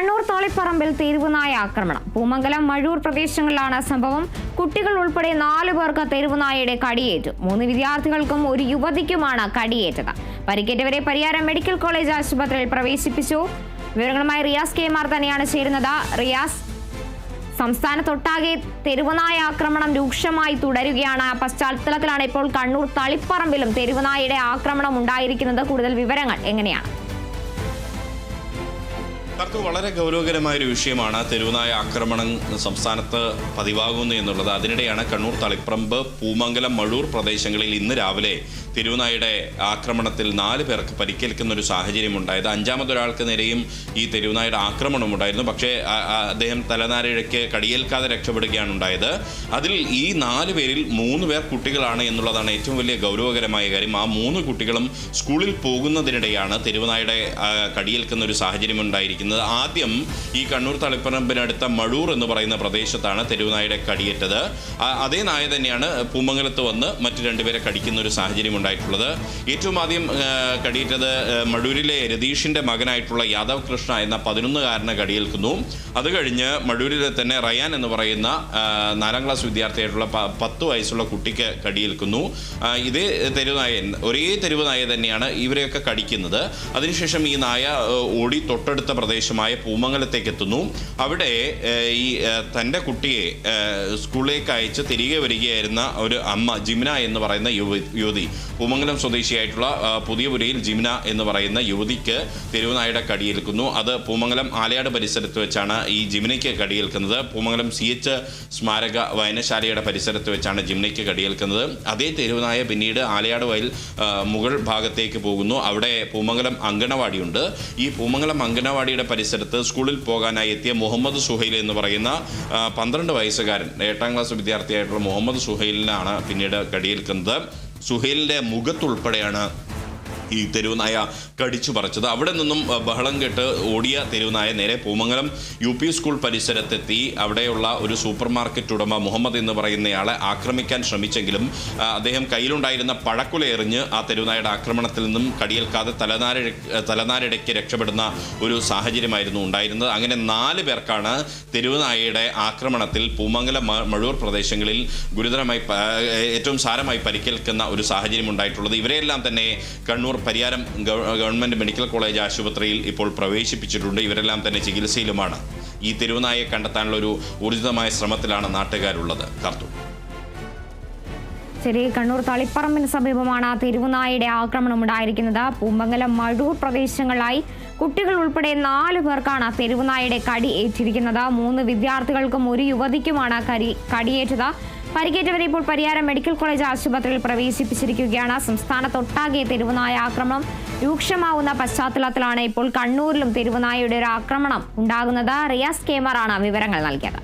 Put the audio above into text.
കണ്ണൂർ തോളിപ്പറമ്പിൽ തെരുവുനായ ആക്രമണം. പൂമംഗലം മഴൂർ പ്രദേശങ്ങളിലാണ് സംഭവം. കുട്ടികൾ ഉൾപ്പെടെ നാലു പേർക്ക് തെരുവുനായയുടെ കടിയേറ്റു. മൂന്ന് വിദ്യാർത്ഥികൾക്കും ഒരു യുവതിക്കുമാണ് കടിയേറ്റത്. പരിക്കേറ്റവരെ പരിയാരം മെഡിക്കൽ കോളേജ് ആശുപത്രിയിൽ പ്രവേശിപ്പിച്ചു. വിവരങ്ങളുമായി റിയാസ് കെ. മാർ തന്നെയാണ് ചേരുന്നത്. റിയാസ് സംസ്ഥാനത്തൊട്ടാകെ തെരുവുനായ ആക്രമണം രൂക്ഷമായി തുടരുകയാണ്. പശ്ചാത്തലത്തിലാണ് ഇപ്പോൾ കണ്ണൂർ തളിപ്പറമ്പിലും തെരുവുനായയുടെ ആക്രമണം ഉണ്ടായിരിക്കുന്നത്. കൂടുതൽ വിവരങ്ങൾ എങ്ങനെയാണ്? തർക്ക് വളരെ ഗൗരവകരമായ ഒരു വിഷയമാണ് തെരുവുനായ ആക്രമണം സംസ്ഥാനത്ത് പതിവാകുന്നു എന്നുള്ളത്. അതിനിടെയാണ് കണ്ണൂർ തളിപ്രമ്പ് പൂമംഗലം മഴൂർ പ്രദേശങ്ങളിൽ ഇന്ന് രാവിലെ തെരുവുനായുടെ ആക്രമണത്തിൽ നാല് പേർക്ക് പരിക്കേൽക്കുന്ന ഒരു സാഹചര്യം ഉണ്ടായത് അഞ്ചാമതൊരാൾക്ക് നേരെയും ഈ തെരുവുനായുടെ ആക്രമണം ഉണ്ടായിരുന്നു പക്ഷേ അദ്ദേഹം തലനാരിഴയ്ക്ക് കടിയേൽക്കാതെ രക്ഷപ്പെടുകയാണ് ഉണ്ടായത്. അതിൽ ഈ നാല് പേരിൽ മൂന്ന് പേർ കുട്ടികളാണ് എന്നുള്ളതാണ് ഏറ്റവും വലിയ ഗൗരവകരമായ കാര്യം. ആ മൂന്ന് കുട്ടികളും സ്കൂളിൽ പോകുന്നതിനിടെയാണ് തെരുവുനായുടെ കടിയേൽക്കുന്ന ഒരു സാഹചര്യം ഉണ്ടായിരിക്കുന്നത് ആദ്യം ഈ കണ്ണൂർ തളിപ്പറമ്പിനടുത്ത മഴൂർ എന്ന് പറയുന്ന പ്രദേശത്താണ് തെരുവുനായുടെ കടിയേറ്റത്. അതേ നായ തന്നെയാണ് പൂമംഗലത്ത് വന്ന് മറ്റു രണ്ടുപേരെ കടിക്കുന്ന ഒരു സാഹചര്യം ഉണ്ടായിട്ടുള്ളത്. ഏറ്റവും ആദ്യം കടിയേറ്റത് മഴൂരിലെ രതീഷിന്റെ മകനായിട്ടുള്ള യാദവ് കൃഷ്ണ എന്ന പതിനൊന്നുകാരനെ കടിയേൽക്കുന്നു. അത് കഴിഞ്ഞ് മഴൂരിലെ തന്നെ റയാൻ എന്ന് പറയുന്ന നാലാം ക്ലാസ് വിദ്യാർത്ഥിയായിട്ടുള്ള പത്ത് വയസ്സുള്ള കുട്ടിക്ക് കടിയേൽക്കുന്നു. ഇതേ തെരുവുനായൻ ഒരേ തെരുവുനായ തന്നെയാണ് ഇവരെയൊക്കെ കടിക്കുന്നത്. അതിനുശേഷം ഈ നായ ഓടി തൊട്ടടുത്ത പ്രദേശമായ പൂമംഗലത്തേക്ക് എത്തുന്നു അവിടെ ഈ തന്റെ കുട്ടിയെ സ്കൂളിലേക്ക് അയച്ച് തിരികെ വരികയായിരുന്ന ഒരു അമ്മ ജിമിന എന്ന് പറയുന്ന യുവ- യുവതി. പൂമംഗലം സ്വദേശിയായിട്ടുള്ള പുതിയ പുരയിൽ ജിമിന എന്ന് പറയുന്ന യുവതിക്ക് തെരുവുനായുടെ കടിയേൽക്കുന്നു. അത് പൂമംഗലം ആലയാട് പരിസരത്ത് വെച്ചാണ് ഈ ജിമിനയ്ക്ക് കടിയേൽക്കുന്നത്. പൂമംഗലം സി എച്ച് സ്മാരക വായനശാലയുടെ പരിസരത്ത് വെച്ചാണ് ജിമിനയ്ക്ക് കടിയേൽക്കുന്നത്. അതേ തെരുവുനായ പിന്നീട് ആലയാട് വയൽ മുകൾ ഭാഗത്തേക്ക് പോകുന്നു. അവിടെ പൂമംഗലം അങ്കണവാടിയുണ്ട്. ഈ പൂമംഗലം അങ്കണവാടിയുടെ പരിസരത്ത് സ്കൂളിൽ പോകാനായി എത്തിയ മുഹമ്മദ് സുഹൈൽ എന്ന് പറയുന്ന പന്ത്രണ്ട് വയസ്സുകാരൻ എട്ടാം ക്ലാസ് വിദ്യാർത്ഥിയായിട്ടുള്ള മുഹമ്മദ് സുഹൈലിനാണ് പിന്നീട് കടിയേൽക്കുന്നത്. സുഹൈലിന്റെ മുഖത്തുൾപ്പെടെയാണ് ഈ തെരുവുനായ കടിച്ചു പറിച്ചത്. അവിടെ നിന്നും ബഹളം കെട്ട് ഓടിയ തെരുവുനായ നേരെ പൂമംഗലം യു പി സ്കൂൾ പരിസരത്തെത്തി. അവിടെയുള്ള ഒരു സൂപ്പർ മാർക്കറ്റ് ഉടമ മുഹമ്മദ് എന്ന് പറയുന്നയാളെ ആക്രമിക്കാൻ ശ്രമിച്ചെങ്കിലും അദ്ദേഹം കയ്യിലുണ്ടായിരുന്ന പഴക്കുല എറിഞ്ഞ് ആ തെരുവുനായുടെ ആക്രമണത്തിൽ നിന്നും കടിയേൽക്കാതെ തലനാരി തലനാരിടയ്ക്ക് രക്ഷപ്പെടുന്ന ഒരു സാഹചര്യമായിരുന്നു ഉണ്ടായിരുന്നത്. അങ്ങനെ നാല് പേർക്കാണ് തെരുവുനായയുടെ ആക്രമണത്തിൽ പൂമംഗലം മഴൂർ പ്രദേശങ്ങളിൽ ഗുരുതരമായി ഏറ്റവും സാരമായി പരിക്കേൽക്കുന്ന ഒരു സാഹചര്യം ഉണ്ടായിട്ടുള്ളത്. ഇവരെയെല്ലാം തന്നെ Kannur Pariyaram government medical college ആശുപത്രിയിൽ ഇപ്പോൾ പ്രവേശിപ്പിച്ചിട്ടുണ്ട്. ഇവരെല്ലാം തന്നെ ചികിത്സയിലുമാണ്. ഈ തെരുവുനായെ കണ്ടെത്താനുള്ള ഒരു ഊർജിതമായ ശ്രമത്തിലാണ് നാട്ടുകാരുള്ളത്. കാർത്തു ശരി കണ്ണൂർ തളിപ്പറമ്പിന് സമീപമാണ് തെരുവുനായയുടെ ആക്രമണം ഉണ്ടായിരിക്കുന്നത്. പൂമ്പങ്കലം മഴൂർ പ്രദേശങ്ങളിലായി കുട്ടികൾ ഉൾപ്പെടെ നാല് പേർക്കാണ് തെരുവുനായയുടെ കടി ഏറ്റിരിക്കുന്നത്. മൂന്ന് വിദ്യാർത്ഥികൾക്കും ഒരു യുവതിക്കുമാണ് കടി കടിയേറ്റത്. പരിക്കേറ്റവരെ ഇപ്പോൾ പരിയാരം മെഡിക്കൽ കോളേജ് ആശുപത്രിയിൽ പ്രവേശിപ്പിച്ചിരിക്കുകയാണ്. സംസ്ഥാനത്തൊട്ടാകെ തെരുവുനായ ആക്രമണം രൂക്ഷമാവുന്ന പശ്ചാത്തലത്തിലാണ് ഇപ്പോൾ കണ്ണൂരിലും തെരുവുനായയുടെ ഒരു ആക്രമണം ഉണ്ടാകുന്നത്. റിയാസ് കേമറാണ് വിവരങ്ങൾ നൽകിയത്.